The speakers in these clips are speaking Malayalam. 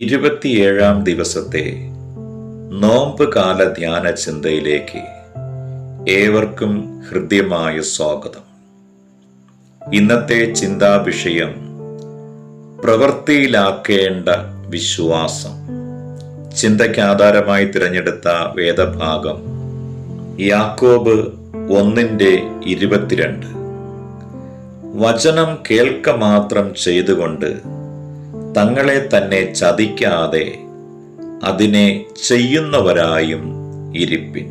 ഇരുപത്തിയേഴാം ദിവസത്തെ നോമ്പ് കാല ധ്യാന ചിന്തയിലേക്ക് ഏവർക്കും ഹൃദ്യമായ സ്വാഗതം. ഇന്നത്തെ ചിന്താ വിഷയം പ്രവൃത്തിയിലാക്കേണ്ട വിശ്വാസം. ചിന്തയ്ക്ക് ആധാരമായി തിരഞ്ഞെടുത്ത വേദഭാഗം യാക്കോബ് ഒന്നിന്റെ ഇരുപത്തിരണ്ട്. വചനം കേൾക്ക മാത്രം ചെയ്തുകൊണ്ട് തങ്ങളെ തന്നെ ചതിക്കാതെ അതിനെ ചെയ്യുന്നവരായും ഇരിപ്പിൻ.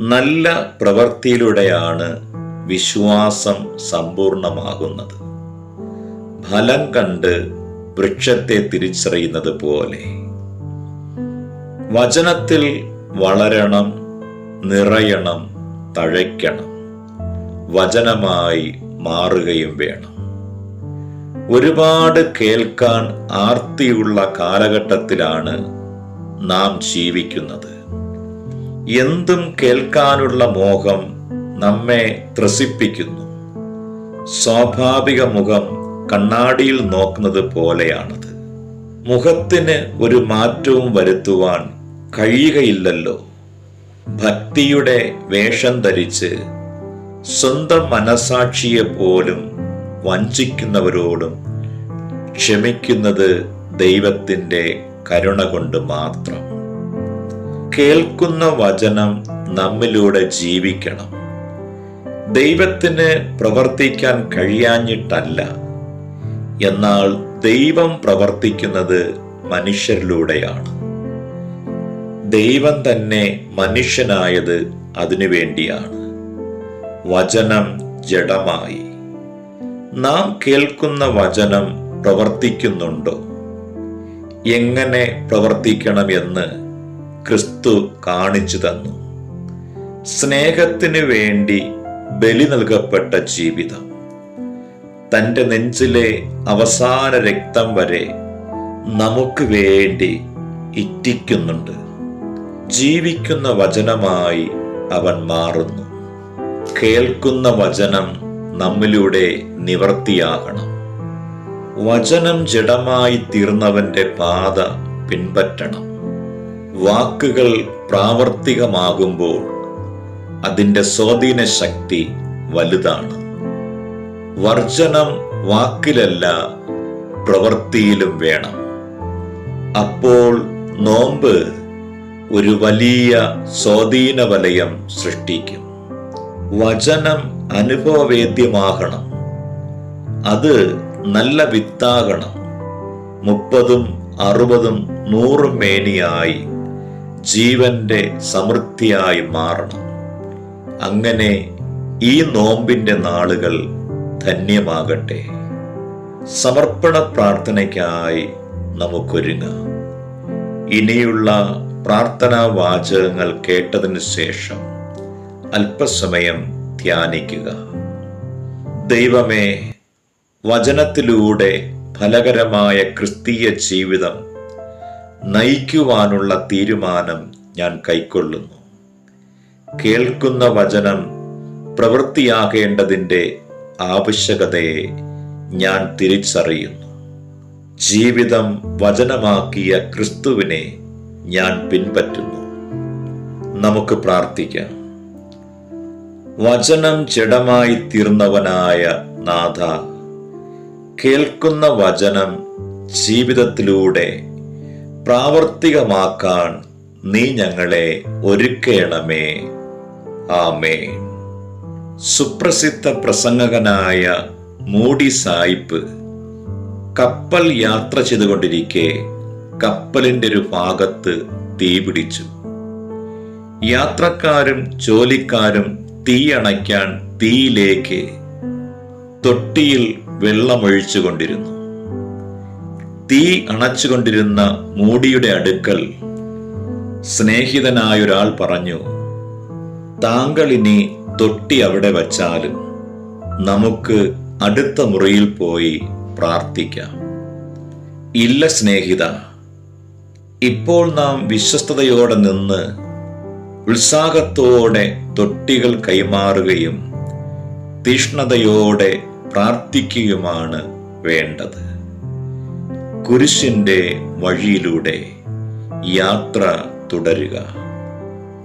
നല്ല പ്രവൃത്തിയിലൂടെയാണ് വിശ്വാസം സമ്പൂർണമാകുന്നത്. ഫലം കണ്ട് വൃക്ഷത്തെ തിരിച്ചറിയുന്നത് പോലെ. വചനത്തിൽ വളരണം നിറയണം തഴയ്ക്കണം വചനമായി മാറുകയും വേണം. ഒരുപാട് കേൾക്കാൻ ആർത്തിയുള്ള കാലഘട്ടത്തിലാണ് നാം ജീവിക്കുന്നത്. എന്തും കേൾക്കാനുള്ള മോഹം നമ്മെ ത്രസിപ്പിക്കുന്നു. സ്വാഭാവിക മുഖം കണ്ണാടിയിൽ നോക്കുന്നത് പോലെയാണത്. മുഖത്തിന് ഒരു മാറ്റവും വരുത്തുവാൻ കഴിയുകയില്ലല്ലോ. ഭക്തിയുടെ വേഷം ധരിച്ച് സ്വന്തം മനസാക്ഷിയെ പോലും വഞ്ചിക്കുന്നവരോടും ക്ഷമിക്കുന്നത് ദൈവത്തിന്റെ കരുണ കൊണ്ട് മാത്രം. കേൾക്കുന്ന വചനം നമ്മിലൂടെ ജീവിക്കണം. ദൈവത്തിന് പ്രവർത്തിക്കാൻ കഴിയാഞ്ഞിട്ടല്ല. എന്നാൽ ദൈവം പ്രവർത്തിക്കുന്നത് മനുഷ്യരിലൂടെയാണ്. ദൈവം തന്നെ മനുഷ്യനായത് അതിനു വേണ്ടിയാണ് വചനം ജഡമായി. നാം കേൾക്കുന്ന വചനം പ്രവർത്തിക്കുന്നുണ്ടോ? എങ്ങനെ പ്രവർത്തിക്കണമെന്ന് ക്രിസ്തു കാണിച്ചു തന്നു. സ്നേഹത്തിന് വേണ്ടി ബലി നൽകപ്പെട്ട ജീവിതം. തന്റെ നെഞ്ചിലെ അവസാന രക്തം വരെ നമുക്ക് വേണ്ടി ഇറ്റിക്കുന്നുണ്ട്. ജീവിക്കുന്ന വചനമായി അവൻ മാറുന്നു. കേൾക്കുന്ന വചനം നമ്മിലൂടെ നിവർത്തിയാകണം. വചനം ജഡമായി തീർന്നവന്റെ പാത പിൻപറ്റണം. വാക്കുകൾ പ്രാവർത്തികമാകുമ്പോൾ അതിന്റെ സ്വാധീന ശക്തി വലുതാണ്. വർജനം വാക്കിലല്ല പ്രവൃത്തിയിലും വേണം. അപ്പോൾ നോമ്പ് ഒരു വലിയ സ്വാധീന വലയം സൃഷ്ടിക്കും. വചനം അനുഭവവേദ്യമാകണം. അത് നല്ല വിത്താകണം. മുപ്പതും അറുപതും നൂറും മേനിയായി ജീവന്റെ സമൃദ്ധിയായി മാറണം. അങ്ങനെ ഈ നോമ്പിന്റെ നാളുകൾ ധന്യമാകട്ടെ. സമർപ്പണ പ്രാർത്ഥനയ്ക്കായി നമുക്കൊരുങ്ങാം. ഇനിയുള്ള പ്രാർത്ഥനാ വാചകങ്ങൾ കേട്ടതിന് ശേഷം അല്പസമയം ധ്യാനിക്കുക. ദൈവമേ വചനത്തിലൂടെ ഫലകരമായ ക്രിസ്തീയ ജീവിതം നയിക്കുവാനുള്ള തീരുമാനം ഞാൻ കൈക്കൊള്ളുന്നു. കേൾക്കുന്ന വചനം പ്രവൃത്തിയാകേണ്ടതിന്റെ ആവശ്യകതയെ ഞാൻ തിരിച്ചറിയുന്നു. ജീവിതം വചനമാക്കിയ ക്രിസ്തുവിനെ ഞാൻ പിൻപറ്റുന്നു. നമുക്ക് പ്രാർത്ഥിക്കാം. വചനം ജഡമായി തീർന്നവനായ നാഥ. കേൾക്കുന്ന വചനം ജീവിതത്തിലൂടെ പ്രാവർത്തികമാക്കാൻ നീ ഞങ്ങളെ ഒരുക്കേണമേ. ആമേ സുപ്രസിദ്ധ പ്രസംഗകനായ മൂടി സായിപ്പ് കപ്പൽ യാത്ര ചെയ്തുകൊണ്ടിരിക്കെ കപ്പലിന്റെ ഒരു ഭാഗത്ത് തീപിടിച്ചു. യാത്രക്കാരും ജോലിക്കാരും തീയണയ്ക്കാൻ തീയിലേക്ക് തൊട്ടിയിൽ വെള്ളമൊഴിച്ചുകൊണ്ടിരുന്നു തീ അണച്ചുകൊണ്ടിരുന്ന മൂടിയുടെ അടുക്കൽ സ്നേഹിതനായൊരാൾ പറഞ്ഞു താങ്കൾ ഇനി തൊട്ടി അവിടെ വച്ചാലും നമുക്ക് അടുത്ത മുറിയിൽ പോയി പ്രാർത്ഥിക്കാം. ഇല്ല സ്നേഹിത ഇപ്പോൾ നാം വിശ്വസ്തയോടെ നിന്ന് ഉത്സാഹത്തോടെ തൊട്ടികൾ കൈമാറുകയും തീഷ്ണതയോടെ പ്രാർത്ഥിക്കുകയുമാണ് വേണ്ടത്. കുരിശിന്റെ വഴിയിലൂടെ യാത്ര തുടരുക.